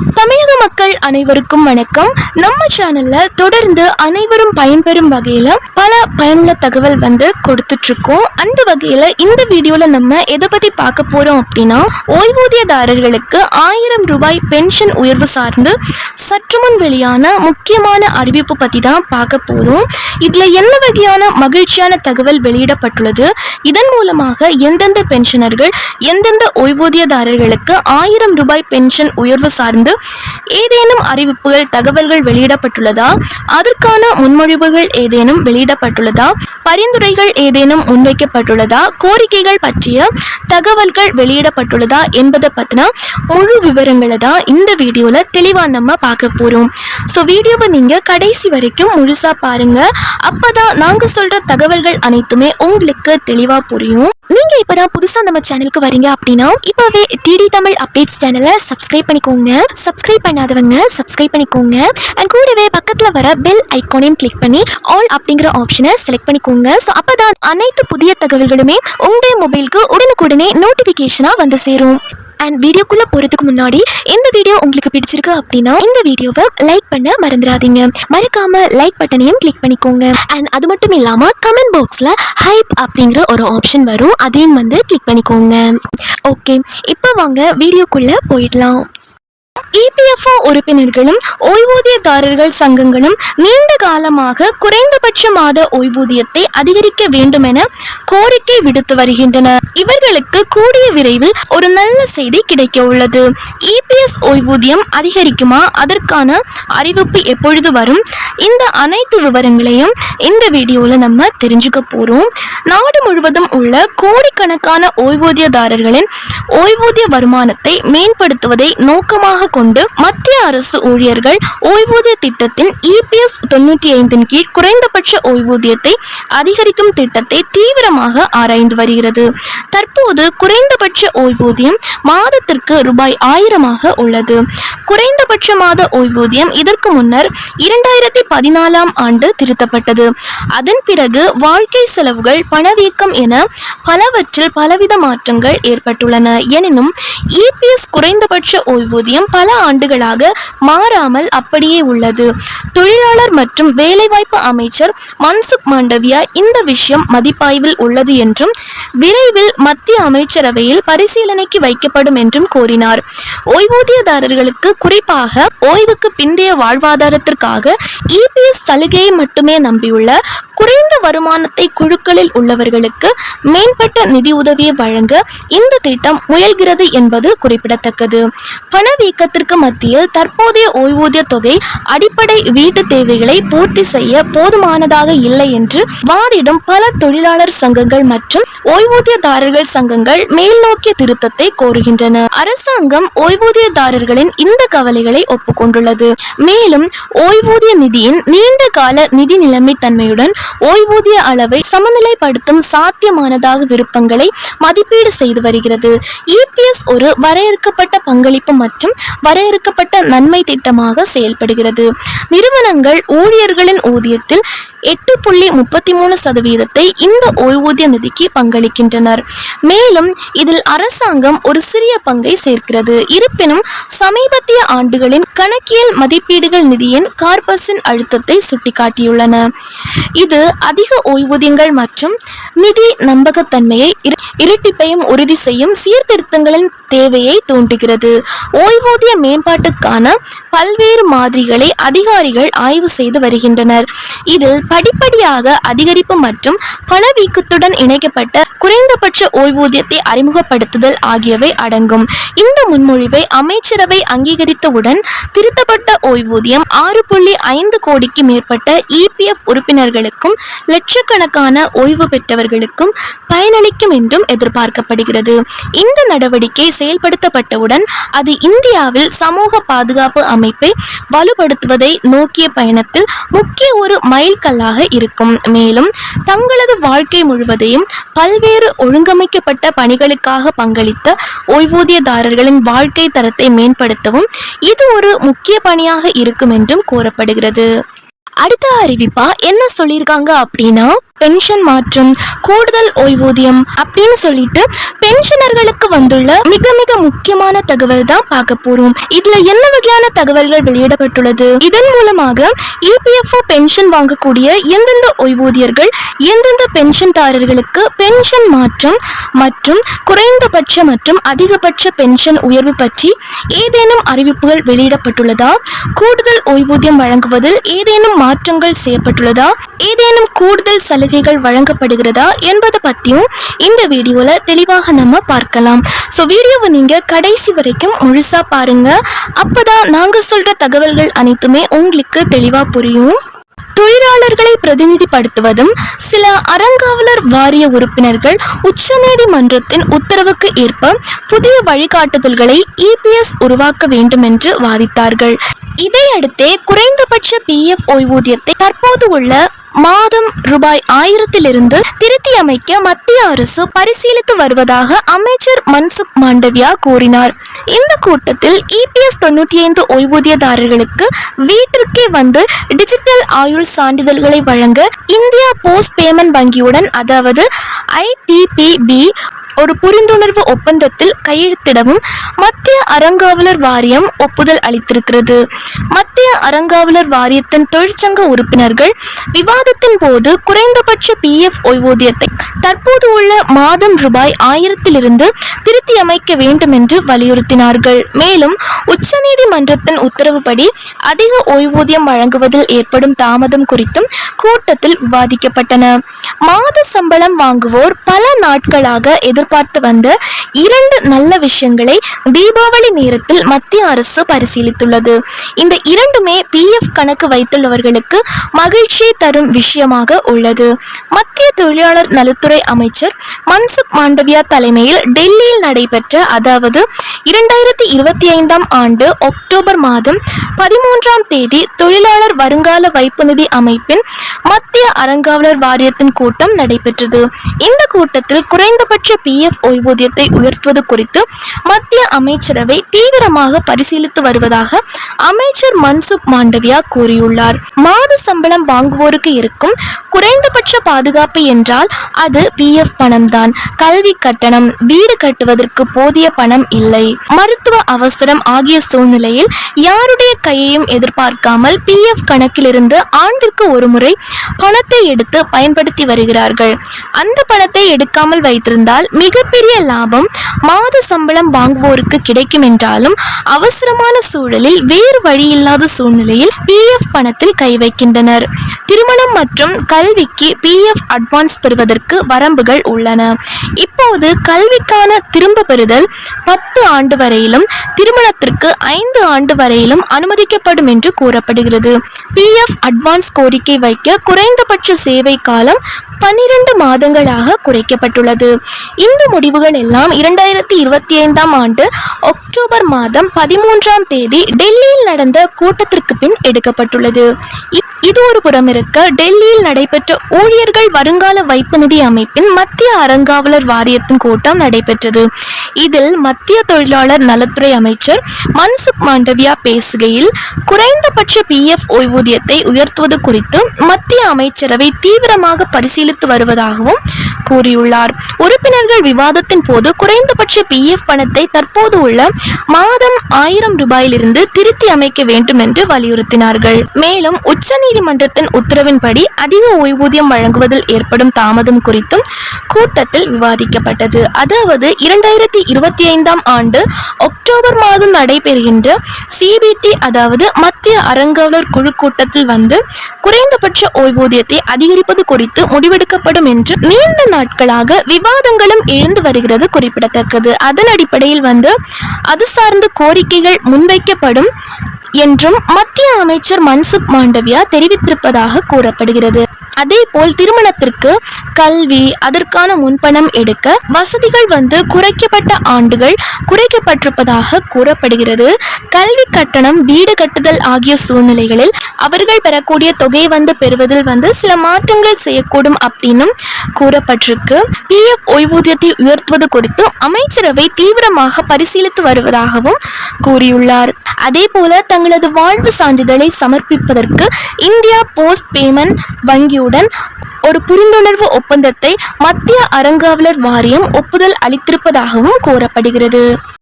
தமிழக மக்கள் அனைவருக்கும் வணக்கம். நம்ம சேனல்ல தொடர்ந்து அனைவரும் பயன்பெறும் வகையில பல பயனுள்ள தகவல் வந்து கொடுத்துட்டு இருக்கோம் அந்த வகையில இந்த வீடியோல நம்ம எதை பத்தி பார்க்க போறோம் அப்படின்னா ஓய்வூதியதாரர்களுக்கு ஆயிரம் ரூபாய் பென்ஷன் உயர்வு சார்ந்து சற்று முன் வெளியான முக்கியமான அறிவிப்பு பத்தி தான் பார்க்க போறோம். இதுல என்ன வகையான மகிழ்ச்சியான தகவல் வெளியிடப்பட்டுள்ளது? இதன் மூலமாக எந்தெந்த பென்ஷனர்கள் எந்தெந்த ஓய்வூதியதாரர்களுக்கு ஆயிரம் ரூபாய் பென்ஷன் உயர்வு சார்ந்து ஏதேனும் அறிவிப்புகள் தகவல்கள் வெளியிடப்பட்டுள்ளதா? அதற்கான முன்மொழிவுகள் ஏதேனும் வெளியிடப்பட்டுள்ளதா? பரிந்துரைகள் ஏதேனும் முன்வைக்கப்பட்டுள்ளதா? கோரிக்கைகள் பற்றிய தகவல்கள் வெளியிடப்பட்டுள்ளதா என்பதை பற்றினா முழு விவரங்களை தான் இந்த வீடியோவில் தெளிவாக நம்ம பார்க்க போகிறோம் ஸோ வீடியோவை நீங்கள் கடைசி வரைக்கும் முழுசா பாருங்க. அப்பதான் நாங்கள் சொல்கிற தகவல்கள் அனைத்துமே உங்களுக்கு தெளிவாக புரியும். நீங்கள் இப்போ தான் புதுசாக நம்ம சேனலுக்கு வரீங்க அப்படின்னா இப்போவே டிடி தமிழ் அப்டேட்ஸ் சேனலை சப்ஸ்கிரைப் பண்ணிக்கோங்க. சப்ஸ்கிரைப் பண்ணாதவங்க சப்ஸ்கிரைப் பண்ணிக்கோங்க. அண்ட் கூடவே பக்கத்தில் வர பெல் ஐக்கானையும் கிளிக் பண்ணி ஆல் அப்படிங்கிற ஆப்ஷனை செலக்ட் பண்ணிக்கோங்க. ஸோ அப்பதான் அனைத்து புதிய தகவல்களுமே உங்களுடைய மொபைலுக்கு உடனுக்குடனே நோட்டிஃபிகேஷனாக வந்து சேரும். அண்ட் வீடியோக்குள்ளே போகிறதுக்கு முன்னாடி இந்த வீடியோ உங்களுக்கு பிடிச்சிருக்கு அப்படின்னா இந்த வீடியோவை லைக் பண்ண மறந்துடாதீங்க. மறக்காமல் லைக் பட்டனையும் கிளிக் பண்ணிக்கோங்க. அண்ட் அது மட்டும் இல்லாமல் கமெண்ட் பாக்ஸில் ஹைப் அப்படிங்கிற ஒரு ஆப்ஷன் வரும். அதையும் வந்து கிளிக் பண்ணிக்கோங்க. ஓகே இப்போ வாங்க வீடியோக்குள்ளே போயிடலாம். இபிஎஃப்ஓ உறுப்பினர்களும் ஓய்வூதியதாரர்கள் சங்கங்களும் நீண்ட காலமாக குறைந்தபட்ச மாத ஓய்வூதியத்தை அதிகரிக்க வேண்டும் என கோரிக்கை விடுத்து வருகின்றனர். இவர்களுக்கு கூடிய விரைவில் ஒரு நல்ல செய்தி கிடைக்க உள்ளது. இபிஎஸ் ஓய்வூதியம் அதிகரிக்குமா? அதற்கான அறிவிப்பு எப்பொழுது வரும்? இந்த அனைத்து விவரங்களையும் இந்த வீடியோவில் நம்ம தெரிஞ்சுக்க போகிறோம் நாடு முழுவதும் உள்ள கோடிக்கணக்கான ஓய்வூதியதாரர்களின் ஓய்வூதிய வருமானத்தை மேம்படுத்துவதை நோக்கமாக கொண்டு கொண்டு மத்திய அரசு ஊழியர்கள் ஓய்வூதிய திட்டத்தின் இபிஎஸ் தொன்னூற்றி ஐந்தின் கீழ் குறைந்தபட்ச ஓய்வூதியத்தை அதிகரிக்கும் திட்டத்தை தீவிரமாக ஆராய்ந்து வருகிறது. தற்போது குறைந்தபட்ச ஓய்வூதியம் மாதத்திற்கு ரூபாய் ஆயிரமாக உள்ளது. குறைந்தபட்ச மாத ஓய்வூதியம் இதற்கு முன்னர் இரண்டாயிரத்தி பதினாலாம் ஆண்டு திருத்தப்பட்டது. அதன் பிறகு வாழ்க்கை செலவுகள் பணவீக்கம் என பலவற்றில் பலவித மாற்றங்கள் ஏற்பட்டுள்ளன. எனினும் இபிஎஸ் குறைந்தபட்ச ஓய்வூதியம் பல ஆண்டுகளாக மாறாமல் அப்படியே உள்ளது. தொழிலாளர் மற்றும் வேலைவாய்ப்பு அமைச்சர் மன்சுக் மாண்டவியா இந்த விஷயம் மதிப்பாய்வில் உள்ளது என்றும் விரைவில் மத்திய அமைச்சரவையில் பரிசீலனைக்கு வைக்கப்படும் என்றும் கூறினார். ஓய்வூதியதாரர்களுக்கு குறிப்பாக ஓய்வுக்கு பிந்தைய வாழ்வாதாரத்திற்காக இபிஎஸ் சலுகையை மட்டுமே நம்பியுள்ள குறைந்த வருமானத்தை குழுக்களில் உள்ளவர்களுக்கு மேம்பட்ட நிதி உதவியை வழங்க இந்த திட்டம் முயல்கிறது என்பது குறிப்பிடத்தக்கது. பணவீக்கத்திற்கு மத்தியில் தற்போதைய ஓய்வூதிய தொகை அடிப்படை வீட்டு தேவைகளை பூர்த்தி செய்ய போதுமானதாக இல்லை என்று வாதிடும் பல தொழிலாளர் சங்கங்கள் மற்றும் ஓய்வூதியதாரர்கள் சங்கங்கள் மேல்நோக்கிய திருத்தத்தை கோருகின்றன. அரசாங்கம் ஓய்வூதியதாரர்களின் இந்த கவலைகளை ஒப்புக்கொண்டுள்ளது. மேலும் ஓய்வூதிய நிதியின் நீண்ட கால நிதி நிலைமை தன்மையுடன் ஓய்வூதிய அளவை சமநிலைப்படுத்தும் சாத்தியமானதாக விருப்பங்களை மதிப்பீடு செய்து வருகிறது. இபிஎஸ் ஒரு வரையறுக்கப்பட்ட பங்களிப்பு மற்றும் வரையறுக்கப்பட்ட நன்மை திட்டமாக செயல்படுகிறது. நிறுவனங்கள் ஊழியர்களின் ஊதியத்தில் எட்டு புள்ளி முப்பத்தி மூணு சதவீதத்தை இந்த ஓய்வூதிய நிதிக்கு பங்களிக்கின்றனர். மேலும் இதில் அரசாங்கம் ஒரு சிறிய பங்கை சேர்க்கிறது. இருப்பினும் சமீபத்திய ஆண்டுகளின் கணக்கியல் மதிப்பீடுகள் நிதியின் கார்பஸின் அழுத்தத்தை சுட்டிக்காட்டியுள்ளன. இது அதிக ஓய்வூதியங்கள் மற்றும் நிதி நம்பகத்தன்மையை இரட்டிப்பையும் உறுதி செய்யும் சீர்திருத்தங்களின் தேவையை தூண்டுகிறது. ஓய்வூதிய மேம்பாட்டுக்கான பல்வேறு மாதிரிகளை அதிகாரிகள் ஆய்வு செய்து வருகின்றனர். இதில் படிப்படியாக அதிகரிப்பு மற்றும் பணவீக்கத்துடன் இணைக்கப்பட்ட குறைந்தபட்ச ஓய்வூதியத்தை அறிமுகப்படுத்துதல் ஆகியவை அடங்கும். இந்த முன்மொழிவை அமைச்சரவை அங்கீகரித்தவுடன் திருத்தப்பட்ட ஓய்வூதியம் ஆறு புள்ளி ஐந்து கோடிக்கு மேற்பட்ட இபிஎஃப் உறுப்பினர்களுக்கும் லட்சக்கணக்கான ஓய்வு பெற்றவர்களுக்கும் பயனளிக்கும் என்றும் எதிர்பார்க்கப்படுகிறது. இந்த நடவடிக்கை செயல்படுத்தப்பட்டவுடன் அது இந்தியாவில் சமூக பாதுகாப்பு அமைப்பை வலுப்படுத்துவதை நோக்கிய பயணத்தில் முக்கிய ஒரு மைல்கல்லாக இருக்கும். மேலும் தங்களது வாழ்க்கை முழுவதையும் பல்வேறு ஒழுங்கமைக்கப்பட்ட பணிகளுக்காக பங்களித்த ஓய்வூதியதாரர்களின் வாழ்க்கை தரத்தை மேம்படுத்தவும் இது ஒரு முக்கிய பணியாக இருக்கும் என்றும் கூறப்படுகிறது. அடுத்த அறிவிப்பா என்ன சொல்லியிருக்காங்க அப்படின்னா பென்ஷன் மாற்றம் கூடுதல் ஓய்வூதியம் அப்படின்னு சொல்லிட்டு பென்ஷனர்களுக்கு வந்துள்ள மிக மிக முக்கியமான தகவல் தான் பார்க்க போறோம். இதுல என்ன வகையான தகவல்கள் வெளியிடப்பட்டுள்ளது? இதன் மூலமாக இபிஎஃப்ஓ பென்ஷன் வாங்கக்கூடிய எந்தெந்த ஓய்வூதியர்கள் எந்தெந்த பென்ஷன்தாரர்களுக்கு பென்ஷன் மாற்றம் மற்றும் குறைந்தபட்ச மற்றும் அதிகபட்ச பென்ஷன் உயர்வு பற்றி ஏதேனும் அறிவிப்புகள் வெளியிடப்பட்டுள்ளதா? கூடுதல் ஓய்வூதியம் வழங்குவதில் ஏதேனும் மாற்றங்கள் செய்யப்பட்டுள்ளதா? ஏதேனும் கூடுதல் சலுகைகள் வழங்கப்படுகிறதா என்பதை பற்றியும் இந்த வீடியோவில் தெளிவாக நம்ம பார்க்கலாம். ஸோ வீடியோவை நீங்கள் கடைசி வரைக்கும் முழுசாக பாருங்கள் அப்போ தான் நாங்கள் சொல்கிற தகவல்கள் அனைத்துமே உங்களுக்கு தெளிவாக புரியும். தொழிலாளர்களை பிரதிநிதிப்படுத்துவதும் சில அறங்காவலர் வாரிய உறுப்பினர்கள் உச்சநீதிமன்றத்தின் உத்தரவுக்கு ஏற்ப புதிய வழிகாட்டுதல்களை இபிஎஸ் உருவாக்க வேண்டும் என்று வாதிட்டார்கள். இதையடுத்தே குறைந்தபட்ச பிஎஃப் ஓய்வூதியத்தை தற்போது உள்ள மாதம் ரூபாய் ஆயிரத்திலிருந்து திருத்தி அமைக்க மத்திய அரசு பரிசீலித்து வருவதாக அமைச்சர் மன்சுக் மாண்டவியா கூறினார். இந்த கூட்டத்தில் இபிஎஸ் தொண்ணூற்றி ஐந்து ஓய்வூதியதாரர்களுக்கு வீட்டிற்கே வந்து டிஜிட்டல் ஆயுள் சான்றிதழ்களை வழங்க இந்தியா போஸ்ட் பேமெண்ட் வங்கியுடன் அதாவது ஐபிபிபி ஒரு புரிந்துணர்வு ஒப்பந்தத்தில் கையெழுத்திடவும் மத்திய அறங்காவலர் வாரியம் ஒப்புதல் அளித்திருக்கிறது. மத்திய அறங்காவலர் வாரியத்தின் தொழிற்சங்க உறுப்பினர்கள் விவாதத்தின் போது குறைந்தபட்ச பிஎஃப் ஓய்வூதியத்தை தற்போது உள்ள மாதம் ரூபாய் ஆயிரத்திலிருந்து திருத்தி அமைக்க வேண்டும் என்று வலியுறுத்தினார்கள். மேலும் உச்சநீதிமன்றத்தின் உத்தரவுப்படி அதிக ஓய்வூதியம் வழங்குவதில் ஏற்படும் தாமதம் குறித்தும் கூட்டத்தில் விவாதிக்கப்பட்டன. மாத சம்பளம் வாங்குவோர் பல நாட்களாக எதிர்பார்த்து வந்த இரண்டு நல்ல விஷயங்களை தீபாவளி நேரத்தில் மத்திய அரசு பரிசீலித்துள்ளது. இந்த இரண்டுமே பிஎஃப் கணக்கு வைத்துள்ளவர்களுக்கு மகிழ்ச்சியை தரும் விஷயமாக உள்ளது. மத்திய தொழிலாளர் நலத்துறை அமைச்சர் மன்சுக் மாண்டவியா தலைமையில் டெல்லியில் நடைபெற்ற அதாவது இரண்டாயிரத்தி இருபத்தி ஐந்தாம் ஆண்டு அக்டோபர் மாதம் பதிமூன்றாம் தேதி தொழிலாளர் வருங்கால வைப்பு நிதி அமைப்பின் மத்திய அறங்காவலர் வாரியத்தின் கூட்டம் நடைபெற்றது. இந்த கூட்டத்தில் குறைந்தபட்ச பிஎஃப் ஓய்வூதியத்தை உயர்த்துவது குறித்து மத்திய அமைச்சரவை தீவிரமாக பரிசீலித்து வருவதாக அமைச்சர் மன்சுக் மாண்டவியா கூறியுள்ளார். மாத சம்பளம் வாங்குவோருக்கு இருக்கும் குறைந்தபட்ச பாதுகாப்பு என்றால் அது பிஎஃப் பணம்தான். கல்வி கட்டணம் வீடு கட்டுவதற்கு போதிய பணம் இல்லை. மருத்துவ அவசரம் ஆகிய சூழ்நிலையில் யாருடைய கையையும் எதிர்பார்க்காமல் பிஎஃப் கணக்கிலிருந்து ஆண்டிற்கு ஒரு முறை பணத்தை எடுத்து பயன்படுத்தி வருகிறார்கள். அந்த பணத்தை எடுக்காமல் வைத்திருந்தால் மிகப்பெரிய லாபம் மாத சம்பளம் வாங்குவோருக்கு கிடைக்கும் என்றாலும் அவசரமான சூழலில் வேறு வழியில்லாத சூழ்நிலையில் பிஎஃப் பணத்தில் கை வைக்கின்றனர். திருமணம் மற்றும் கல்விக்கு பிஎஃப் அட்வான்ஸ் பெறுவதற்கு வரம்புகள் உள்ளன. இப்போது கல்விக்கான திரும்ப பெறுதல் பத்து ஆண்டு வரையிலும் திருமணத்திற்கு ஐந்து ஆண்டு வரையிலும் அனுமதிக்கப்படும் என்று கூறப்படுகிறது. பிஎஃப் அட்வான்ஸ் கோரிக்கை வைக்க குறைந்தபட்ச சேவை காலம் பன்னிரண்டு மாதங்களாக குறைக்கப்பட்டுள்ளது. இந்த முடிவுகள் எல்லாம் இரண்டாயிரத்தி இருபத்தி ஐந்தாம் ஆண்டு அக்டோபர் மாதம் பதிமூன்றாம் தேதி டெல்லியில் நடந்த கூட்டத்திற்கு பின் எடுக்கப்பட்டுள்ளது. இது ஒரு புறம் இருக்க டெல்லியில் நடைபெற்ற ஊழியர்கள் வருங்கால வைப்பு நிதி அமைப்பின் மத்திய அறங்காவலர் வாரியத்தின் கூட்டம் நடைபெற்றது. இதில் மத்திய தொழிலாளர் நலத்துறை அமைச்சர் மன்சுக் மாண்டவியா பேசுகையில் குறைந்தபட்ச பிஎஃப் ஓய்வூதியத்தை உயர்த்துவது குறித்து மத்திய அமைச்சரவை தீவிரமாக பரிசீலித்து வருவதாகவும் கூறியுள்ளார். உறுப்பினர்கள் விவாதத்தின் போது குறைந்தபட்ச பிஎஃப் பணத்தை தற்போது உள்ள மாதம் ஆயிரம் ரூபாயிலிருந்து திருத்தி அமைக்க வேண்டும் என்று வலியுறுத்தினார்கள். மேலும் உச்சநீதிமன்றத்தின் உத்தரவின்படி அதிக ஓய்வூதியம் வழங்குவதில் ஏற்படும் தாமதம் குறித்தும் கூட்டத்தில் விவாதிக்கப்பட்டது. அதாவது இரண்டாயிரத்தி இருபத்தி ஐந்தாம் ஆண்டு அக்டோபர் மாதம் நடைபெறுகின்ற சிபிடி அதாவது மத்திய அறங்காவலர் குழு கூட்டத்தில் வந்து குறைந்தபட்ச ஓய்வூதியத்தை அதிகரிப்பது குறித்து முடிவெடுக்கப்படும் என்று நீண்ட நாட்களாக விவாதங்களும் எழுந்து வருகிறது குறிப்பிடத்தக்கது. அதன் அடிப்படையில் வந்து அது சார்ந்த கோரிக்கைகள் முன்வைக்கப்படும் என்றும் மத்திய அமைச்சர் மன்சுக் மாண்டவியா தெரிவித்திருப்பதாக கூறப்படுகிறது. அதேபோல் திருமணத்திற்கு கல்வி அதற்கான முன்பணம் எடுக்க வசதிகள் வந்து குறைக்கப்பட்ட ஆண்டுகள் குறைக்கப்பட்டிருப்பதாக கூறப்படுகிறது. கல்வி கட்டணம் வீடு கட்டுதல் ஆகிய சூழ்நிலைகளில் அவர்கள் பெறக்கூடிய தொகை வந்து பெறுவதில் வந்து சில மாற்றங்கள் செய்யக்கூடும் அப்படின்னும் கூறப்பட்டிருக்கு. பிஎஃப் ஓய்வூதியத்தை உயர்த்துவது குறித்து அமைச்சரவை தீவிரமாக பரிசீலித்து வருவதாகவும் கூறியுள்ளார். அதே போல தங்களது வாழ்வு சான்றிதழை சமர்ப்பிப்பதற்கு இந்தியா போஸ்ட் பேமெண்ட் வங்கியுடன் ஒரு புரிந்துணர்வு ஒப்பந்தத்தை மத்திய அறங்காவலர் வாரியம் ஒப்புதல் அளித்திருப்பதாகவும் கூறப்படுகிறது.